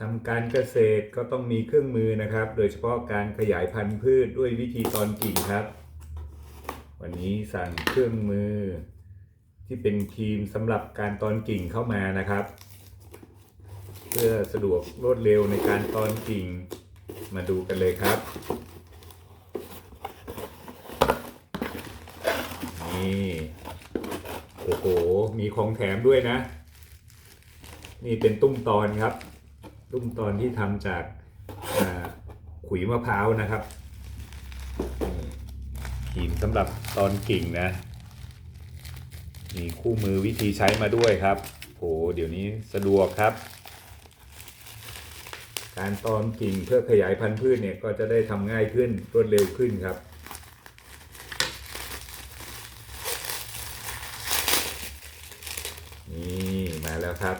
ทำการเกษตรก็ต้องมีเครื่องมือนะครับ โดยเฉพาะการขยายพันธุ์พืชด้วยวิธีตอนกิ่งครับ วันนี้สั่งเครื่องมือ ที่เป็นครีมสำหรับการตอนกิ่งเข้ามานะครับ เพื่อสะดวกรวดเร็วในการตอนกิ่งมาดูกันเลยครับ นี่โอ้โหมีของแถมด้วยนะ นี่เป็นตุ้มตอนครับ ตุ้มตอนที่ทำจากขุยมะพร้าวนะครับขีมสำหรับตอนกิ่งนะ มีคู่มือวิธีใช้มาด้วยครับโหเดี๋ยวนี้สะดวกครับ การตอนกิ่งเพื่อขยายพันธุ์พืชเนี่ยก็จะได้ทำง่ายขึ้นรวดเร็วขึ้นครับนี่มาแล้วครับ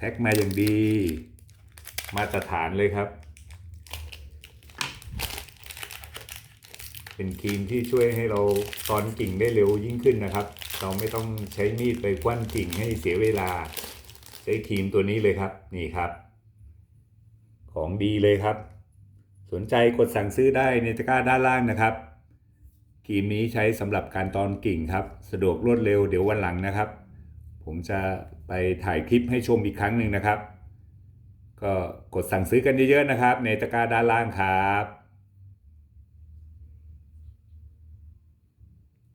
แพ็คมาอย่างดี มาตรฐานเลยครับ เป็นครีมที่ช่วยให้เราตอนกิ่งได้เร็วยิ่งขึ้นนะครับ เราไม่ต้องใช้มีดไปคว้านกิ่งให้เสียเวลา ใช้ครีมตัวนี้เลยครับ นี่ครับ ของดีเลยครับ สนใจกดสั่งซื้อได้ในตะกร้าด้านล่างนะครับครีมนี้ใช้สำหรับการตอนกิ่งครับ สะดวกรวดเร็วเดี๋ยววันหลังนะครับ ผมจะไปถ่ายคลิปให้ชมอีกครั้งหนึ่งนะครับ ก็กดสั่งซื้อกันเยอะๆนะครับ ในตะกร้าด้านล่างครับ